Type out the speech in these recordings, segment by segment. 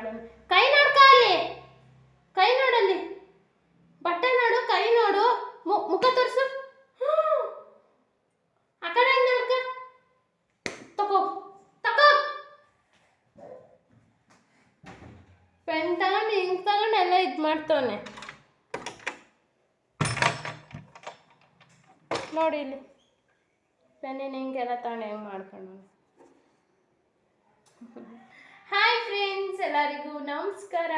ಮಾಡೋಣ ಕೈ ನೋಡ್ಕ ಅಲ್ಲಿ ಕೈ ನೋಡಲ್ಲಿ. ಬಟ್ಟೆ ನೋಡು, ಕೈ ನೋಡು. ಮುಖ ತೋರಿಸು. ಆ ಕಡೆ ನೋಡ್ಕ. ತಗೋ ತಗೋ ಪೆನ್ ತಗೊಂಡು ಹಿಂಗ್ ತಗೊಂಡು ಎಲ್ಲ ಇದು ಮಾಡ್ತವನೆ. ನೋಡಿ ಇಲ್ಲಿ. ಪೆನ್ನಿನ ಹಿಂಗೆಲ್ಲ ತಗೊಂಡು ಹೆಂಗೆ ಮಾಡ್ಕೊಂಡು ಹಾಯ್ ಫ್ರೆಂಡ್ಸ್ ಎಲ್ಲರಿಗೂ ನಮಸ್ಕಾರ.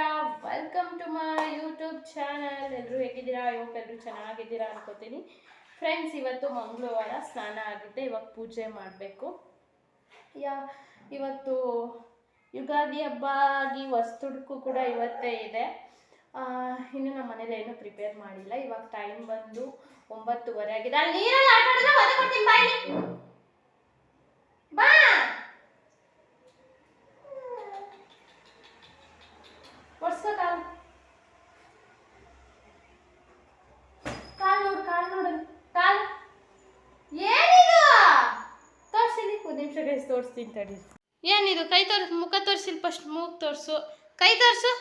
Welcome to my YouTube channel ಎಲ್ಲರೂ ಹೇಗಿದ್ದೀರಾ? ಇವತ್ತು ಎಲ್ಲರೂ ಚೆನ್ನಾಗಿದ್ದೀರಾ ಅನ್ಕೋತೀನಿ. ಫ್ರೆಂಡ್ಸ್ ಇವತ್ತು ಮಂಗಳವಾರ ಸ್ನಾನ ಆಗಿದೆ ಇವಾಗ ಪೂಜೆ ಮಾಡಬೇಕು. ಯಾ, ಇವತ್ತು ಯುಗಾದಿ ಹಬ್ಬ ಆಗಿ ವಸ್ತುಡ್ಕು ಕೂಡ ಇವತ್ತೇ ಇದೆ. ಇನ್ನು ನಮ್ಮ ಮನೇಲಿ ಏನೂ ಪ್ರಿಪೇರ್ ಮಾಡಿಲ್ಲ. ಇವಾಗ ಟೈಮ್ ಬಂದು ಒಂಬತ್ತುವರೆ ಆಗಿದೆ. ಅಲ್ಲಿ ನೀರಲ್ಲಿ ಆಟ ಆಡಿದ್ರೆ ಒದೆ ಕೊಡ್ತೀನಿ ಬಾ ಇಲ್ಲಿ. ಬಾ ಒರ್ಸ್ಕೊ ಕಾಲು ಕಾಲು ನೋಡು ಕಾಲು ನೋಡು ಕಾಲು ಏನಿದು ತೋರಿಸಿಲಿ ಒಂದು ನಿಮಿಷ ಗೈಸ್ ತೋರಿಸ್ತೀನಿ ಏನಿದು? ಕೈ ತೋರಿಸ್, ಮುಖ ತೋರಿಸಿಲ್ಲ ಫಸ್ಟ್ ಮೂಗು ತೋರಿಸು. ಕೈ ತೋರಿಸು.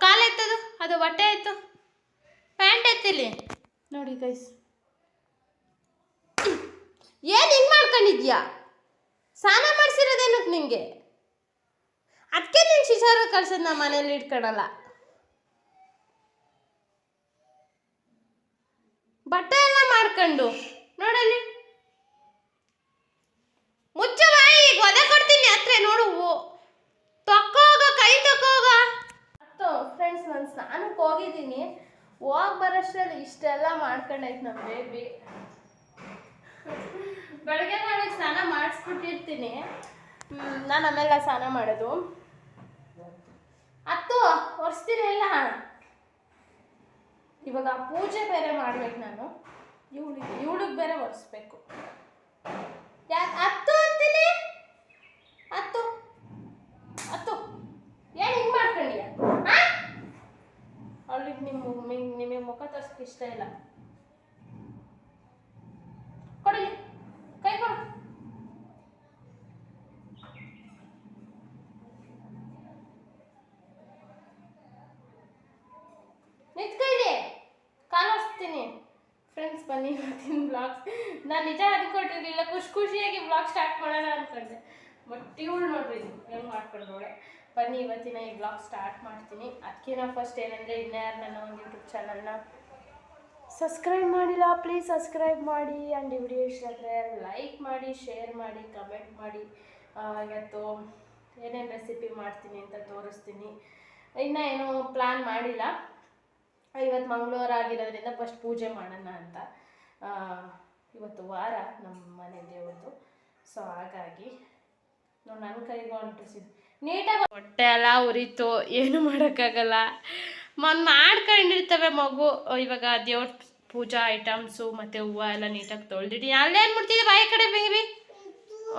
ಕಾಲು ಎತ್ತದು? ಅದು ಬಟ್ಟೆ ಆಯ್ತು. ಪ್ಯಾಂಟ್ ಎತ್ತಿಲಿ? ನೋಡಿ ಗೈಸ್ ಏನು ಹಿಂಗೆ ಮಾಡ್ಕೊಂಡಿದ್ಯಾ? ಸ್ನಾನ ಮಾಡಿಸಿರೋದೇನಕ್ಕೆ ನಿಂಗೆ? ಅದಕ್ಕೆ ನೀನು ಶಿಶಾರು ಕಳ್ಸೋದು ನಮ್ಮ ಮನೇಲಿ ಇಟ್ಕೊಳಲ್ಲ. ಬಟ್ಟೆ ಎಲ್ಲ ಮಾಡ್ಕೊಂಡು. ನೋಡಲ್ಲಿ ಮುಚ್ಚ ಬಾಯಿ ಈಗ ಒದೆ ಕೊಡ್ತೀನಿ ಹತ್ರ ನೋಡು ಓ- ತಕ್ಕೋಗ ಕೈ ತಕ್ಕೋಗ ಅತ್ತು ಫ್ರೆಂಡ್ಸ್ ನಾನು ಸ್ನಾನಕ್ಕೆ ಹೋಗಿದ್ದೀನಿ ಬರೋಷ್ಟರಲ್ಲಿ ಇಷ್ಟೆಲ್ಲ ಮಾಡ್ಕೊಂಡೈತೆ ನಮ್ಮ ಬೇಬಿ ಬೆಳಗ್ಗೆ ನಾನು ಸ್ನಾನ ಮಾಡಿಸ್ಬಿಟ್ಟಿರ್ತೀನಿ. ನಾನು ಆಮೇಲೆ ಸ್ನಾನ ಮಾಡೋದು. ಅತ್ತು ಒರೆಸ್ತೀನಿ ಎಲ್ಲ ಇವಾಗ ಪೂಜೆ ಬೇರೆ ಮಾಡ್ಬೇಕು ನಾನು. ಇವಳಿಗೆ ಇವಳಿಗೆ ಬೇರೆ ಒರೆಸ್ಬೇಕು. ಯಾಕೆ ಹತ್ತು ಅಂತೀನಿ ಹತ್ತು ಹತ್ತು ಏನು ಹಿಂಗೆ ಮಾಡ್ಕೊಂಡಿಯ ಅವಳಿಗೆ ನಿಮ್ಮ ನಿಮಗೆ ಇಷ್ಟ ಇಲ್ಲ. ಕೊಡಿ ಕೈ ಕೊಡು. ನಿಂತ್ಕೊಳ್ಳಿ ಕಾಣಿಸ್ತೀನಿ. ಫ್ರೆಂಡ್ಸ್ ಬನ್ನಿ ಇವತ್ತಿನ ಬ್ಲಾಗ್ಸ್ ನಾನು ನಿಜ ಅನ್ಕೊಂಡಿರ್ಲಿಲ್ಲ ಖುಷಿ ಖುಷಿಯಾಗಿ ಬ್ಲಾಗ್ ಸ್ಟಾರ್ಟ್ ಮಾಡೋಣ ಅನ್ಕೊಂಡೆ. ಬಟ್ ಇವಳು ನೋಡ್ರಿ, ಹೆಂಗೆ ಮಾಡ್ಕೊಂಡೋಳೆ ಬನ್ನಿ ಇವತ್ತಿನ ಈ ಬ್ಲಾಗ್ ಸ್ಟಾರ್ಟ್ ಮಾಡ್ತೀನಿ. ಅದಕ್ಕೆ ನಾವು ಫಸ್ಟ್ ಏನಂದರೆ, ಇನ್ಯಾರು ನನ್ನ ಒಂದು ಯೂಟ್ಯೂಬ್ ಚಾನಲ್ನ ಸಬ್ಸ್ಕ್ರೈಬ್ ಮಾಡಿಲ್ಲ ಪ್ಲೀಸ್ ಸಬ್ಸ್ಕ್ರೈಬ್ ಮಾಡಿ. ಆ್ಯಂಡ್ ಈ ವಿಡಿಯೋ ಇಷ್ಟ ಆದರೆ ಲೈಕ್ ಮಾಡಿ ಶೇರ್ ಮಾಡಿ ಕಮೆಂಟ್ ಮಾಡಿ. ಇವತ್ತು ಏನೇನು ರೆಸಿಪಿ ಮಾಡ್ತೀನಿ ಅಂತ ತೋರಿಸ್ತೀನಿ. ಇನ್ನೂ ಏನೂ ಪ್ಲ್ಯಾನ್ ಮಾಡಿಲ್ಲ. ಇವತ್ತು ಮಂಗಳವಾರ ಆಗಿರೋದ್ರಿಂದ ಫಸ್ಟ್ ಪೂಜೆ ಮಾಡೋಣ ಅಂತ. ಇವತ್ತು ವಾರ ನಮ್ಮ ಮನೆ ದೇವರದು ಸೊ ಹಾಗಾಗಿ ನೋಡಿ ನನ್ನ ಕೈಗೂ ಅಂಟಿಸಿದ್ದು ನೀಟಾಗಿ ಹೊಟ್ಟೆ ಎಲ್ಲ ಉರಿತು, ಏನು ಮಾಡೋಕ್ಕಾಗಲ್ಲ. ಮನ್ ಮಾಡ್ಕೊಂಡಿರ್ತವೆ ಮಗು. ಇವಾಗ ದೇವ್ರ ಪೂಜಾ ಐಟಮ್ಸು ಮತ್ತು ಹೂವು ಎಲ್ಲ ನೀಟಾಗಿ ತೊಳೆದಿಡಿ. ಅಲ್ಲೇನು ಮಾಡ್ತಿದ್ದೆ? ಬಾ, ಈ ಕಡೆ ಬೇಬಿ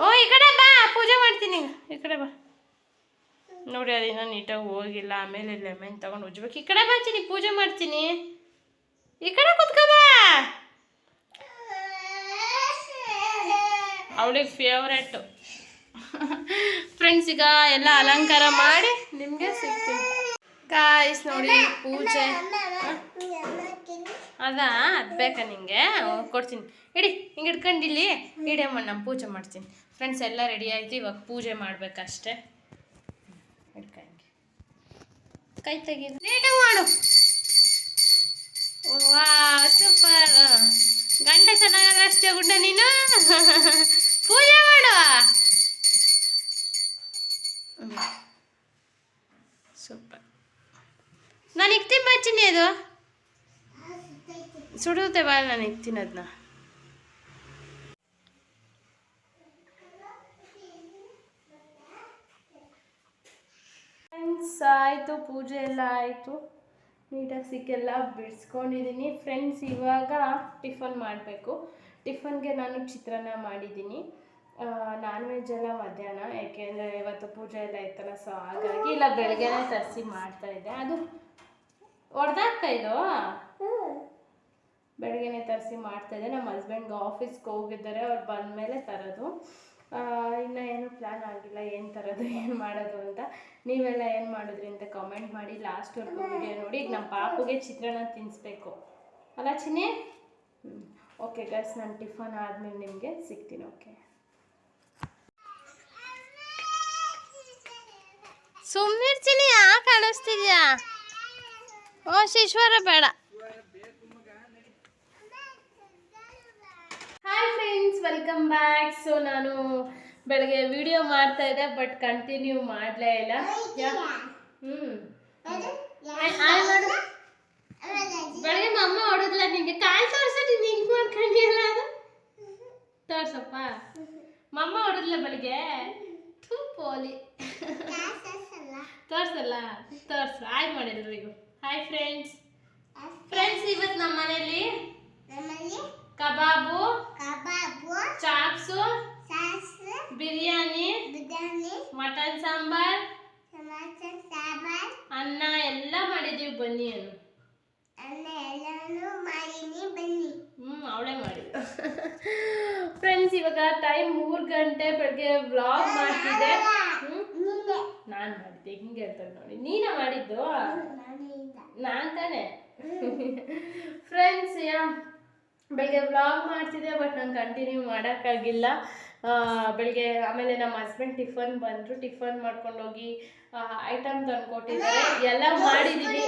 ಓ, ಈ ಕಡೆ ಬಾ, ಪೂಜೆ ಮಾಡ್ತೀನಿ ಈ ಕಡೆ ಬಾ. ನೋಡಿ, ಅದಿನ್ನ ನೀಟಾಗಿ ಹೋಗಿಲ್ಲ. ಆಮೇಲೆ ಲೆಮೆನ್ ತಗೊಂಡು ಉಜ್ಬೇಕು. ಈ ಕಡೆ ಬರ್ತೀನಿ ಪೂಜೆ ಮಾಡ್ತೀನಿ. ಈ ಕಡೆ ಕುತ್ಕೋಬಾ ಅವಳಿಗೆ ಫೇವ್ರೆಟ್ಟು ಫ್ರೆಂಡ್ಸ್ ಈಗ ಎಲ್ಲ ಅಲಂಕಾರ ಮಾಡಿ ನಿಮಗೆ ಸಿಗ್ತೀನಿ ಗಾಯ್ಸ್ ನೋಡಿ ಪೂಜೆ. ಅದಾ? ಅದು ಬೇಕಾ ನಿಂಗೆ? ಕೊಡ್ತೀನಿ. ಇಡಿ, ಹಿಂಗೆ ಇಟ್ಕೊಂಡಿಲ್ಲಿ ಇಡಮ್ಮ ನಾನು ಪೂಜೆ ಮಾಡ್ತೀನಿ. ಫ್ರೆಂಡ್ಸ್ ಎಲ್ಲ ರೆಡಿ ಆಯ್ತು. ಇವಾಗ ಪೂಜೆ ಮಾಡ್ಬೇಕಷ್ಟೆ. ಕೈ ತೆಗೀದು ಮಾಡು. ವಾ ಸೂಪರ್ ಗಂಡ ಚೆನ್ನಾಗಲ್ಲ ಅಷ್ಟೇ ಗುಡ್ಡ ನೀನು. ಪೂಜೆ ಮಾಡುವ. ನಾನು ಈಗ ಬಚ್ಚಿನಿ ಅದು. ಸುಡುತ್ತೆ ಬಾ, ನಾನು ಇಕ್ತೀನಿ ಅದನ್ನ ಫ್ರೆಂಡ್ಸ್ ಆಯಿತು, ಪೂಜೆ ಎಲ್ಲ ಆಯಿತು. ನೀಟಾಗಿ ಸಿಕ್ಕೆಲ್ಲ ಬಿಡಿಸ್ಕೊಂಡಿದ್ದೀನಿ ಫ್ರೆಂಡ್ಸ್ ಇವಾಗ ಟಿಫನ್ ಮಾಡಬೇಕು. ಟಿಫನ್ಗೆ ನಾನು ಚಿತ್ರಾನ್ನ ಮಾಡಿದ್ದೀನಿ ನಾನ್ ವೆಜ್ ಎಲ್ಲ ಮಧ್ಯಾಹ್ನ, ಯಾಕೆಂದರೆ ಇವತ್ತು ಪೂಜೆ ಎಲ್ಲ ಇತ್ತಲ್ಲ ಸೊ ಹಾಗಾಗಿ ಇಲ್ಲ, ಬೆಳಗ್ಗೆನೇ ತರಿಸಿ ಮಾಡ್ತಾ ಇದ್ದೆ. ಅದು ಹೊಡೆದಾಗ್ತಾ ಇದು ಬೆಳಗ್ಗೆನೆ ತರಿಸಿ ಮಾಡ್ತಾಯಿದ್ದೆ ನಮ್ಮ ಹಸ್ಬೆಂಡ್ಗೆ ಆಫೀಸ್ಗೆ ಹೋಗಿದ್ದಾರೆ. ಅವ್ರು ಬಂದ ಮೇಲೆ ತರೋದು ಇನ್ನು ಏನು ಪ್ಲ್ಯಾನ್ ಆಗಿಲ್ಲ. ಏನು ತರೋದು ಏನು ಮಾಡೋದು ಅಂತ. ನೀವೆಲ್ಲ ಏನು ಮಾಡಿದ್ರಿ ಅಂತ ಕಾಮೆಂಟ್ ಮಾಡಿ ಲಾಸ್ಟ್ವರೆಗೂ ವಿಡಿಯೋ ನೋಡಿ. ಈಗ ನಮ್ಮ ಪಾಪುಗೆ ಚಿತ್ರಾನ್ನ ತಿನ್ನಿಸ್ಬೇಕು ಅಲ್ಲ ಚಿನ್ನಿ? ಹ್ಞೂ ಓಕೆ ಗಸ್ ನಾನು ಟಿಫನ್ ಆದಮೇಲೆ ನಿಮಗೆ ಸಿಗ್ತೀನಿ. ಓಕೆ ಸುಮ್ಮನಿರ್ತೀನಿ ಯಾಕೆ ಅಳಿಸ್ತಿದ್ಯಾ ಓ ಶಿಶ್ವರ ಬೇಡ. Hi friends welcome back so ನಾನು ಬೆಳಗ್ಗೆ ವಿಡಿಯೋ ಮಾಡ್ತಾ ಇದ್ದೆ ಬಟ್ ಕಂಟಿನ್ಯೂ ಮಾಡಲೇ ಇಲ್ಲ. ಹ್ಞೂ ಹಾಯ್ ಮಾಡು. ಬೆಳಗ್ಗೆ ಮಮ್ಮ ಹೊಡುದಿಲ್ಲ ನಿಂಗೆ. ಕಾಲ್ ತೋರ್ಸ ನೀನು ಹಿಂಗೆ ಮಾಡ್ಕೊಂಡಿಲ್ಲ ಅದು. ತೋರ್ಸಪ್ಪ. ಮಮ್ಮ ಹೊಡುದಿಲ್ಲ ಬೆಳಗ್ಗೆ. ಥೂ ಪೋಲಿ. ತೋರ್ಸಲ್ಲ. ತೋರ್ಸು. ಹಾಯ್ ಮಾಡಿಲ್ರಿಗೂ ಹಾಯ್ ಫ್ರೆಂಡ್ಸ್ ಫ್ರೆಂಡ್ಸ್ ಇವತ್ತು ನಮ್ಮ ಮನೆಯಲ್ಲಿ ನಮ್ಮಲ್ಲಿ kebab kebab chops biryani biryani mutton sambar sambar. ಅನ್ನ ಎಲ್ಲ ಮಾಡಿದೀವಿ. ಬನ್ನಿ ಅನ್ನು ಹ್ಞೂ ಅವಳೇ ಮಾಡಿ. ಫ್ರೆಂಡ್ಸ್ ಇವಾಗ ಟೈಮ್ ಮೂರು ಗಂಟೆ ಬೆಳಗ್ಗೆ ವ್ಲಾಗ್ ಮಾಡ್ತಿದ್ದೆ. ನಾನು ಮಾಡಿದ್ದೆ ಹಿಂಗೆ ಹೇಳ್ತಾರೆ ನೋಡಿ. ನೀನೇ ಮಾಡಿದ್ದು? ನಾನು ತಾನೆ? ಫ್ರೆಂಡ್ಸ್ ಯಾ? ಬೆಳಿಗ್ಗೆ ವ್ಲಾಗ್ ಮಾಡ್ತಿದ್ದೆ ಬಟ್ ನಾನು ಕಂಟಿನ್ಯೂ ಮಾಡೋಕ್ಕಾಗಿಲ್ಲ. ಬೆಳಿಗ್ಗೆ ಆಮೇಲೆ ನಮ್ಮ ಹಸ್ಬೆಂಡ್ ಟಿಫನ್ ಬಂದರು. ಟಿಫನ್ ಮಾಡ್ಕೊಂಡೋಗಿ ಐಟಮ್ ತಂದ್ಕೊಟ್ಟಿದ್ದಾರೆ ಎಲ್ಲ ಮಾಡಿದ್ದೀನಿ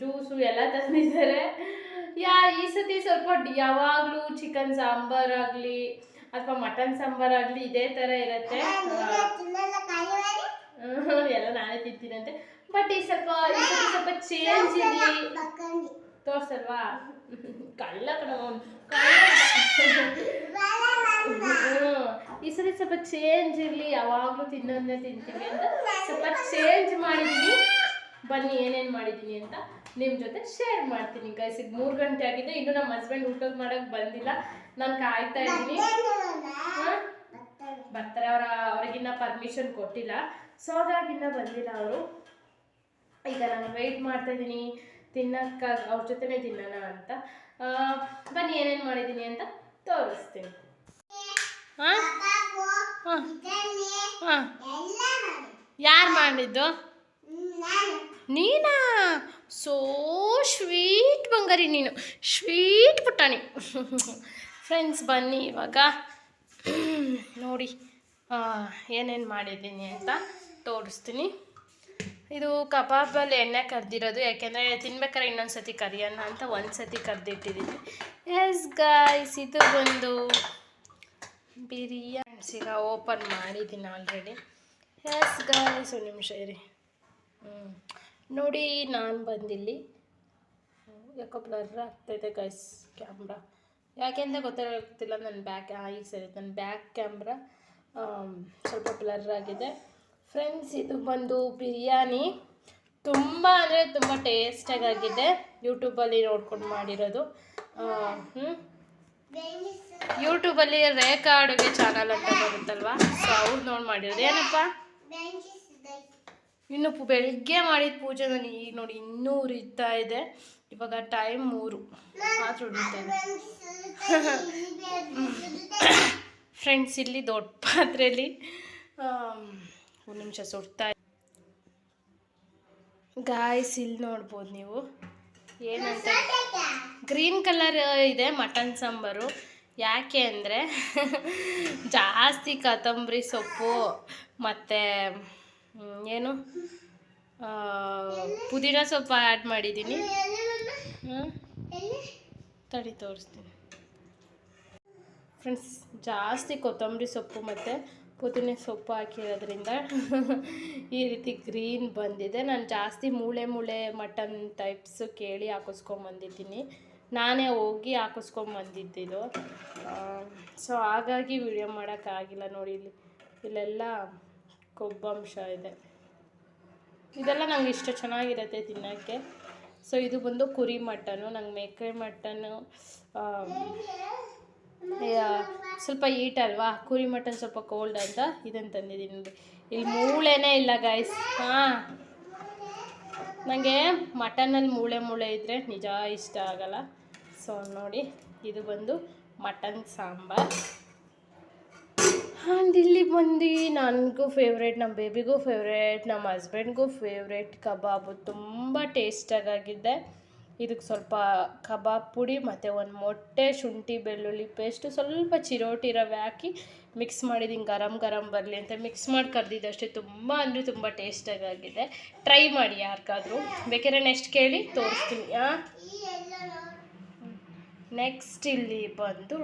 ಜ್ಯೂಸು ಎಲ್ಲ ತಂದಿದ್ದಾರೆ. ಯಾ ಈ ಸತಿ ಸ್ವಲ್ಪ ಯಾವಾಗಲೂ ಚಿಕನ್ ಚಿಕನ್ ಸಾಂಬಾರಾಗಲಿ ಅಥವಾ ಮಟನ್ ಸಾಂಬಾರ್ ಆಗಲಿ ಇದೇ ಥರ ಇರುತ್ತೆ. ಎಲ್ಲ ನಾನೇ ತಿಂತೀನಂತೆ. ಬಟ್ ಈ ಸ್ವಲ್ಪ ಸ್ವಲ್ಪ ಚೇಂಜ್ ಇರಲಿ ತೋರ್ಸಲ್ವಾ? ಕಳ್ಳ. ಈ ಸರಿ ಸ್ವಲ್ಪ ಚೇಂಜ್ ಇರಲಿ. ಯಾವಾಗಲೂ ತಿನ್ನೋದನ್ನೇ ತಿಂತೀವಿ ಅಂತ. ಸ್ವಲ್ಪ ಚೇಂಜ್ ಮಾಡಿದ್ದೀನಿ ಬನ್ನಿ ಏನೇನು ಮಾಡಿದ್ದೀನಿ ಅಂತ. ನಿಮ್ಮ ಜೊತೆ ಶೇರ್ ಮಾಡ್ತೀನಿ ಗೈಸ್ ಈಗ ಮೂರು ಗಂಟೆ ಆಗಿದೆ. ಇನ್ನು ನಮ್ಮ ಹಸ್ಬೆಂಡ್ ಊಟ ಮಾಡೋಕೆ ಬಂದಿಲ್ಲ. ನಾನು ಕಾಯ್ತಾ ಇದ್ದೀನಿ. ಬರ್ತಾರೆ ಅವರ, ಅವ್ರಿಗಿನ್ನ ಪರ್ಮಿಷನ್ ಕೊಟ್ಟಿಲ್ಲ. ಸೊ ಅದಾಗಿನ್ನ ಬಂದಿಲ್ಲ ಅವರು. ಈಗ ನಾನು ವೆಯ್ಟ್ ಮಾಡ್ತಾ ಇದ್ದೀನಿ. ತಿನ್ನಕ್ಕ, ಅವ್ರ ಜೊತೆನೇ ತಿನ್ನೋಣ ಅಂತ. ಬನ್ನಿ, ಏನೇನು ಮಾಡಿದ್ದೀನಿ ಅಂತ ತೋರಿಸ್ತೀನಿ. ಹಾಂ? ಹಾಂ. ಯಾರು ಮಾಡಿದ್ದು? ನೀನಾ? ಸೋ ಸ್ವೀಟ್ ಬಂಗಾರಿ ನೀನು. ಸ್ವೀಟ್ ಪುಟಾಣಿ ಫ್ರೆಂಡ್ಸ್ ಬನ್ನಿ ಇವಾಗ. ನೋಡಿ ಏನೇನು ಮಾಡಿದ್ದೀನಿ ಅಂತ ತೋರಿಸ್ತೀನಿ. ಇದು ಕಬಾಬಲ್ಲಿ ಎಣ್ಣೆ ಕರ್ದಿರೋದು. ಯಾಕೆಂದರೆ ತಿನ್ಬೇಕಾದ್ರೆ ಇನ್ನೊಂದು ಸತಿ ಕರಿಯೋಣ ಅಂತ ಒಂದು ಸತಿ ಕರ್ದಿಟ್ಟಿದ್ದೀನಿ. ಎಸ್ ಗಾಯ್ಸ್ ಇದು ಬಂದು ಬಿರಿಯಾನ್ಸ್ ಈಗ ಓಪನ್ ಮಾಡಿದ್ದೀನಿ ಆಲ್ರೆಡಿ ಎಸ್ ಗಾಯ್ಸ್ ಒಂದು ನಿಮಿಷ ಇರಿ. ಹ್ಞೂ ನೋಡಿ, ನಾನು ಬಂದಿಲ್ಲಿ. ಯಾಕೋ ಬ್ಲರ್ ಆಗ್ತೈತೆ ಗೈಸ್ ಕ್ಯಾಮ್ರಾ ಯಾಕೆಂತ ಗೊತ್ತಾಗ್ತಿಲ್ಲ ನನ್ನ ಬ್ಯಾಕ್ ಈಗ ಸರಿ ನನ್ನ ಬ್ಯಾಕ್ ಕ್ಯಾಮ್ರಾ ಸ್ವಲ್ಪ ಬ್ಲರ್ ಆಗಿದೆ. ಫ್ರೆಂಡ್ಸ್ ಇದು ಬಂದು ಬಿರಿಯಾನಿ. ತುಂಬ ಅಂದರೆ ತುಂಬ ಟೇಸ್ಟಾಗಿ ಆಗಿದೆ. ಯೂಟ್ಯೂಬಲ್ಲಿ ನೋಡ್ಕೊಂಡು ಮಾಡಿರೋದು. ಯೂಟ್ಯೂಬಲ್ಲಿ ರೇಖಾ ಅಡುಗೆ ಚಾನಲ್ ಅಂತ ಬರುತ್ತಲ್ವಾ? ಸೊ ಅವ್ರು ನೋಡಿ ಮಾಡಿರೋದು. ಏನಪ್ಪ? ಇನ್ನು ಬೆಳಿಗ್ಗೆ ಮಾಡಿದ ಪೂಜೆ ನಾನು ಈಗ ನೋಡಿ ಇನ್ನೂ ಉರಿತಾ ಇದೆ. ಇವಾಗ ಟೈಮ್ ಮೂರು. ಮಾತ್ರ ಉರಿತಾ ಫ್ರೆಂಡ್ಸ್ ಇಲ್ಲಿ ದೊಡ್ಡ ಪಾತ್ರೆಯಲ್ಲಿ ಒಂದು ನಿಮಿಷ ಸುಡ್ತಾ ಗಾಯ್ಸ್ ಇಲ್ಲಿ ನೋಡ್ಬೋದು ನೀವು. ಏನಂತ? ಗ್ರೀನ್ ಕಲರ್ ಇದೆ ಮಟನ್ ಸಾಂಬಾರು. ಯಾಕೆ ಅಂದರೆ ಜಾಸ್ತಿ ಕೊತ್ತಂಬರಿ ಸೊಪ್ಪು ಮತ್ತು ಏನು? ಪುದೀನ ಸೊಪ್ಪು ಆ್ಯಡ್ ಮಾಡಿದ್ದೀನಿ? ತಡಿ, ತೋರಿಸ್ತೀನಿ. ಫ್ರೆಂಡ್ಸ್ ಜಾಸ್ತಿ ಕೊತ್ತಂಬರಿ ಸೊಪ್ಪು ಮತ್ತು ಪುದೀನ ಸೊಪ್ಪು ಹಾಕಿರೋದ್ರಿಂದ ಈ ರೀತಿ ಗ್ರೀನ್ ಬಂದಿದೆ. ನಾನು ಜಾಸ್ತಿ ಮೂಳೆ ಮೂಳೆ ಮಟನ್ ಟೈಪ್ಸು ಕೇಳಿ ಹಾಕಿಸ್ಕೊಂಬಂದಿದ್ದೀನಿ. ನಾನೇ ಹೋಗಿ ಹಾಕಿಸ್ಕೊಂಬಂದಿದ್ದಿದ್ದು ಸೊ ಹಾಗಾಗಿ ವಿಡಿಯೋ ಮಾಡೋಕ್ಕಾಗಿಲ್ಲ ನೋಡಿ ಇಲ್ಲಿ, ಇಲ್ಲೆಲ್ಲ ಕೊಬ್ಬಂಶ ಇದೆ. ಇದೆಲ್ಲ ನಂಗೆ ಇಷ್ಟ ಚೆನ್ನಾಗಿರುತ್ತೆ ತಿನ್ನೋಕ್ಕೆ. ಸೊ ಇದು ಬಂದು ಕುರಿ ಮಟನು, ನಂಗೆ ಮೇಕೆ ಮಟನು ಸ್ವಲ್ಪ ಈಟ್ ಅಲ್ವಾ? ಕುರಿ ಮಟನ್ ಸ್ವಲ್ಪ ಕೋಲ್ಡ್ ಅಂತ ಇದನ್ನು ತಂದಿದ್ದೀನಿ. ಇಲ್ಲಿ ಮೂಳೆನೇ ಇಲ್ಲ ಗಾಯ್ಸ್ ಹಾಂ. ನನಗೆ ಮಟನಲ್ಲಿ ಮೂಳೆ ಮೂಳೆ ಇದ್ದರೆ ನಿಜ ಇಷ್ಟ ಆಗಲ್ಲ. ಸೊ ನೋಡಿ, ಇದು ಬಂದು ಮಟನ್ ಸಾಂಬಾರ್. ಆ್ಯಂಡ್ ಇಲ್ಲಿ ಬಂದು ನನಗೂ ಫೇವ್ರೇಟ್ ನಮ್ಮ ಬೇಬಿಗೂ ಫೇವ್ರೇಟ್ ನಮ್ಮ ಹಸ್ಬೆಂಡ್ಗೂ ಫೇವ್ರೇಟ್ ಕಬಾಬು ತುಂಬ ಟೇಸ್ಟಾಗಿದೆ ಇದಕ್ಕೆ ಸ್ವಲ್ಪ ಕಬಾಬ್ ಪುಡಿ ಮತ್ತು ಒಂದು ಮೊಟ್ಟೆ, ಶುಂಠಿ, ಬೆಳ್ಳುಳ್ಳಿ ಪೇಸ್ಟು ಸ್ವಲ್ಪ ಚಿರೋಟಿ ರವೆ ಹಾಕಿ ಮಿಕ್ಸ್ ಮಾಡಿದ್ದೀನಿ ಗರಂ ಗರಂ ಬರಲಿ ಅಂತ ಮಿಕ್ಸ್ ಮಾಡಿ ಕರೆದಿದ್ದಷ್ಟೇ ತುಂಬ ಅಂದರೆ ತುಂಬ ಟೇಸ್ಟಾಗಿದೆ ಟ್ರೈ ಮಾಡಿ ಯಾರಿಗಾದರೂ. ಬೇಕಾದ್ರೆ ನೆಕ್ಸ್ಟ್ ಕೇಳಿ ತೋರಿಸ್ತೀನಿ, ಹಾಂ? ನೆಕ್ಸ್ಟ್ ಇಲ್ಲಿ ಬಂದು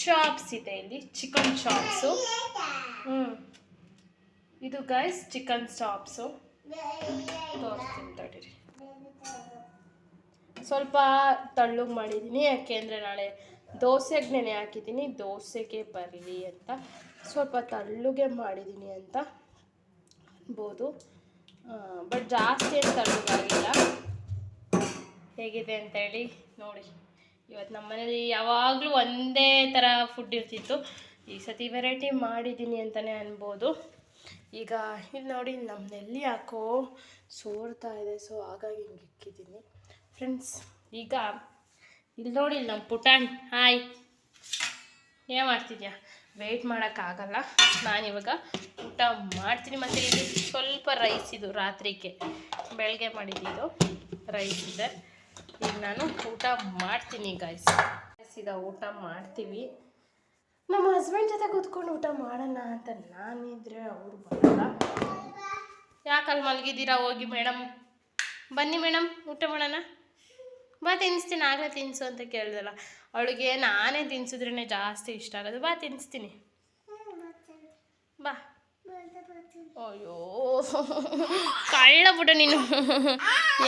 ಶಾಪ್ಸ್ ಇದೆ ಇಲ್ಲಿ ಚಿಕನ್ ಶಾಪ್ಸು ಹ್ಞೂ ಇದು ಗೈಸ್ ಚಿಕನ್ ಶಾಪ್ಸು ತೋರಿಸ್ತೀನಿ ತಡೀರಿ ಸ್ವಲ್ಪ ತಳ್ಳುಗೆ ಮಾಡಿದ್ದೀನಿ, ಯಾಕೆಂದರೆ ನಾಳೆ ದೋಸೆಗೆ ನೆನೆ ಹಾಕಿದ್ದೀನಿ, ದೋಸೆಗೆ ಬರಲಿ ಅಂತ. ಸ್ವಲ್ಪ ತಳ್ಳುಗೆ ಮಾಡಿದ್ದೀನಿ ಅಂತ ಅನ್ಬೋದು. ಬಟ್ ಜಾಸ್ತಿ ಏನು ತಳ್ಳುಗಾಗಿಲ್ಲ. ಹೇಗಿದೆ ಅಂತೇಳಿ ನೋಡಿ. ಇವತ್ತು ನಮ್ಮ ಮನೇಲಿ ಯಾವಾಗಲೂ ಒಂದೇ ಥರ ಫುಡ್ ಇರ್ತಿತ್ತು. ಈ ಸತಿ ವೆರೈಟಿ ಮಾಡಿದ್ದೀನಿ ಅಂತಲೇ ಅನ್ಬೋದು. ಈಗ ಇಲ್ಲಿ ನೋಡಿ ನಮ್ಮ ನೆಲ್ಲಿ ಹಾಕೋ ಸೋರ್ತಾ ಇದೆ ಸೊ ಹಾಗಾಗಿ ಹಿಂಗೆ ಇಕ್ಕಿದ್ದೀನಿ ಫ್ರೆಂಡ್ಸ್ ಈಗ ಇಲ್ಲಿ ನೋಡಿ ಇಲ್ಲಿ ನಮ್ಮ ಪುಟಾಣಿ. ಹಾಯ್ ಏನು ಮಾಡ್ತಿದ್ಯಾ? ವೆಯ್ಟ್ ಮಾಡೋಕ್ಕಾಗಲ್ಲ ನಾನಿವಾಗ ಊಟ ಮಾಡ್ತೀನಿ ಮತ್ತು ಇದು ಸ್ವಲ್ಪ ರೈಸ್ ಇದು, ರಾತ್ರಿಗೆ. ಬೆಳಗ್ಗೆ ಮಾಡಿದ್ದು ರೈಸ್ ಇದೆ. ಈಗ ನಾನು. ಊಟ ಮಾಡ್ತೀನಿ ಗಾಯ್ಸ್ ಈಗ ಊಟ ಮಾಡ್ತೀವಿ. ನಮ್ಮ ಹಸ್ಬೆಂಡ್ ಜೊತೆ ಕೂತ್ಕೊಂಡು ಊಟ ಮಾಡೋಣ ಅಂತ ನಾನಿದ್ರೆ ಅವರು ಬರಲ್ಲ. ಯಾಕಲ್ಲಿ ಮಲಗಿದ್ದೀರಾ? ಹೋಗಿ ಮೇಡಮ್ ಬನ್ನಿ ಮೇಡಮ್ ಊಟ ಮಾಡೋಣ. ಬಾ, ತಿನ್ನಿಸ್ತೀನಿ. ಆಗಲೇ ತಿನ್ನಿಸು ಅಂತ ಕೇಳ್ದಲ್ಲ. ಅವಳಿಗೆ ನಾನೇ ತಿನ್ಸಿದ್ರೇ ಜಾಸ್ತಿ ಇಷ್ಟ ಆಗೋದು. ಬಾ, ತಿನ್ನಿಸ್ತೀನಿ ಬಾ ಅಯ್ಯೋ. ಕಳ್ಳ ಬಿಡ ನೀನು.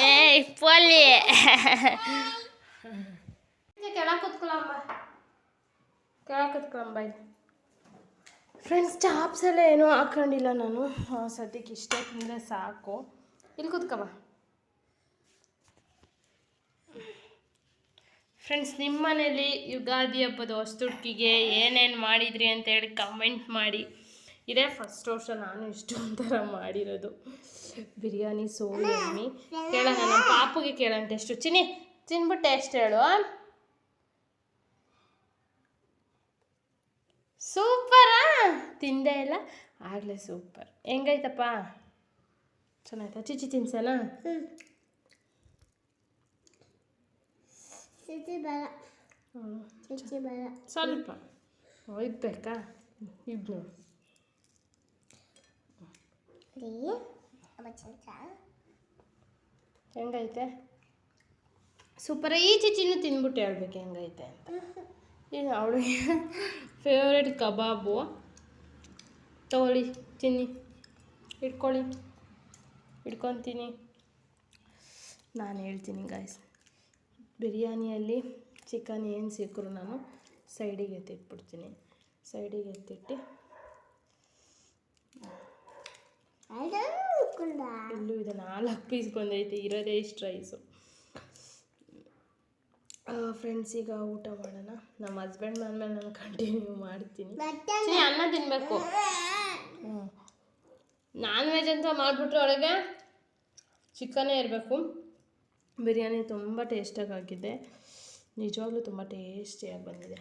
ಏ ಇಪ್ಪಲ್ಲಿ. ಕೆಳಗೆ ಕುತ್ಕೊಳಮ್ಮ. ಕೆಳಗೆ ಬಾಯ್ ಫ್ರೆಂಡ್ಸ್ ಚಾಪ್ಸ್ ಎಲ್ಲ ಏನೂ ಹಾಕೊಂಡಿಲ್ಲ ನಾನು. ಸದ್ಯಕ್ಕೆ ಇಷ್ಟೇ ತಿಂದರೆ ಸಾಕು. ಇಲ್ಲಿ ಕೂತ್ಕಮ್ಮ. ಫ್ರೆಂಡ್ಸ್ ನಿಮ್ಮ ಮನೇಲಿ ಯುಗಾದಿ ಹಬ್ಬದ ಹೊಸ್ತುಡ್ಕಿಗೆ ಏನೇನು ಮಾಡಿದ್ರಿ ಅಂತೇಳಿ ಕಮೆಂಟ್ ಮಾಡಿ. ಇದೇ ಫಸ್ಟ್ ವರ್ಷ ನಾನು ಇಷ್ಟು ಒಂಥರ ಮಾಡಿರೋದು. ಬಿರಿಯಾನಿ ಸೋ ಯಮ್ಮಿ ಕೇಳೋಣ ನಮ್ಮ ಪಾಪುಗೆ ಕೇಳೋಣ ಟೆಸ್ಟು ಚಿನ್ನಿ ತಿನ್ಬಿಟ್ಟು ಟೇಸ್ಟ್ ಹೇಳು. ಸೂಪರಾ ತಿಂದೆ ಇಲ್ಲ? ಆಗಲೇ ಸೂಪರ್ ಹೆಂಗೈತಪ್ಪ ಚೆನ್ನಾಯ್ತಾ? ಚಿಚ್ಚಿ ತಿನ್ಸನಾ? ಇದು ಸ್ವಲ್ಪ ಇಬ್ರು ಹೆಂಗೈತೆ? ಸೂಪರ್ ಈ ಚಿಚಿನೂ ತಿಂದ್ಬಿಟ್ಟು ಹೇಳ್ಬೇಕು ಹೆಂಗೈತೆ ಅಂತ. ಏನು ಅವಳಿಗೆ ಫೇವ್ರೆಟ್ ಕಬಾಬು. ತಗೊಳ್ಳಿ ತಿನ್ನಿ. ಇಟ್ಕೊಳ್ಳಿ. ಇಟ್ಕೊತೀನಿ. ನಾನು ಹೇಳ್ತೀನಿ ಗಾಯ್ಸ್ ಬಿರಿಯಾನಿಯಲ್ಲಿ ಚಿಕನ್ ಏನು ಸಿಕ್ಕರು ನಾನು ಸೈಡಿಗೆ ಎತ್ತಿಟ್ಬಿಡ್ತೀನಿ. ಸೈಡಿಗೆ ಎತ್ತಿಟ್ಟು ಇಲ್ಲೂ? ಇದೆ ನಾಲ್ಕು ಪೀಸ್ ಬಂದೈತೆ ಇರೋದೇ ಇಷ್ಟು ರೈಸು ಫ್ರೆಂಡ್ಸ್ ಈಗ ಊಟ ಮಾಡೋಣ. ನಮ್ಮ ಹಸ್ಬೆಂಡ್ ಮೇಲೆ ನಾನು ಕಂಟಿನ್ಯೂ ಮಾಡ್ತೀನಿ. ಅನ್ನ ತಿನ್ನಬೇಕು ನಾನ್ ವೆಜ್ ಅಂತ ಮಾಡಿಬಿಟ್ರೆ ಒಳಗೆ ಚಿಕನೇ ಇರಬೇಕು. ಬಿರಿಯಾನಿ ತುಂಬ ಟೇಸ್ಟಾಗಿ ಆಗಿದೆ ನಿಜವಾಗ್ಲೂ ತುಂಬ ಟೇಸ್ಟಿಯಾಗಿ ಬಂದಿದೆ.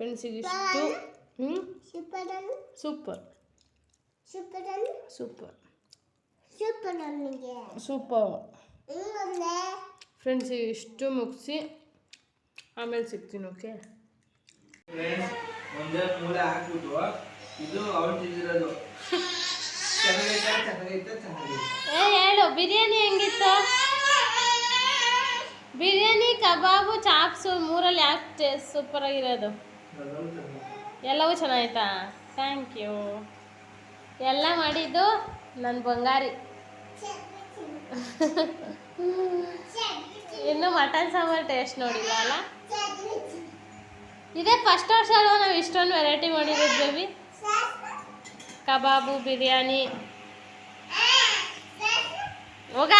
ಫ್ರೆಂಡ್ಸ್ ಈಗ ಇಷ್ಟು ಹ್ಞೂ ಸೂಪರ್ ಸೂಪರ್. ಸೂಪರ್ ಫ್ರೆಂಡ್ಸ್ ಇಷ್ಟು ಮುಗಿಸಿ. ಆಮೇಲೆ ಸಿಗ್ತೀನಿ ಓಕೆ ಒಂದೇ ಮೂಲೆ ಹಾಕ್ಬಿಟ್ಟು ಇದು ಅವ್ರು ತಿಂದಿರೋದು ಚೆನ್ನಾಗೈತಾ ಚೆನ್ನಾಗೈತಾ ಚೆನ್ನಾಗೈತೆ? ಏ ಹೇಳು ಬಿರಿಯಾನಿ ಹೆಂಗಿತ್ತು? ಬಿರಿಯಾನಿ ಕಬಾಬು ಚಾಪ್ಸು ಮೂರಲ್ಲಿ ಯಾಕೆ ಸೂಪರ್ ಆಗಿರೋದು? ಎಲ್ಲವೂ ಚೆನ್ನಾಯ್ತಾ ಥ್ಯಾಂಕ್ ಯು ಎಲ್ಲ ಮಾಡಿದ್ದು ನನ್ನ ಬಂಗಾರಿ. ಇನ್ನು ಮಟನ್ ಸಾಂಬಾರು ಟೇಸ್ಟ್ ನೋಡಿಲ್ಲ ಅಲ್ಲ? ಇದೇ ಫಸ್ಟ್ ವರ್ಷ ನಾವು ಇಷ್ಟೊಂದು ವೆರೈಟಿ ಮಾಡಿರೋದು ಬೇಬಿ ಕಬಾಬು, ಬಿರಿಯಾನಿ. ಹೋಗ?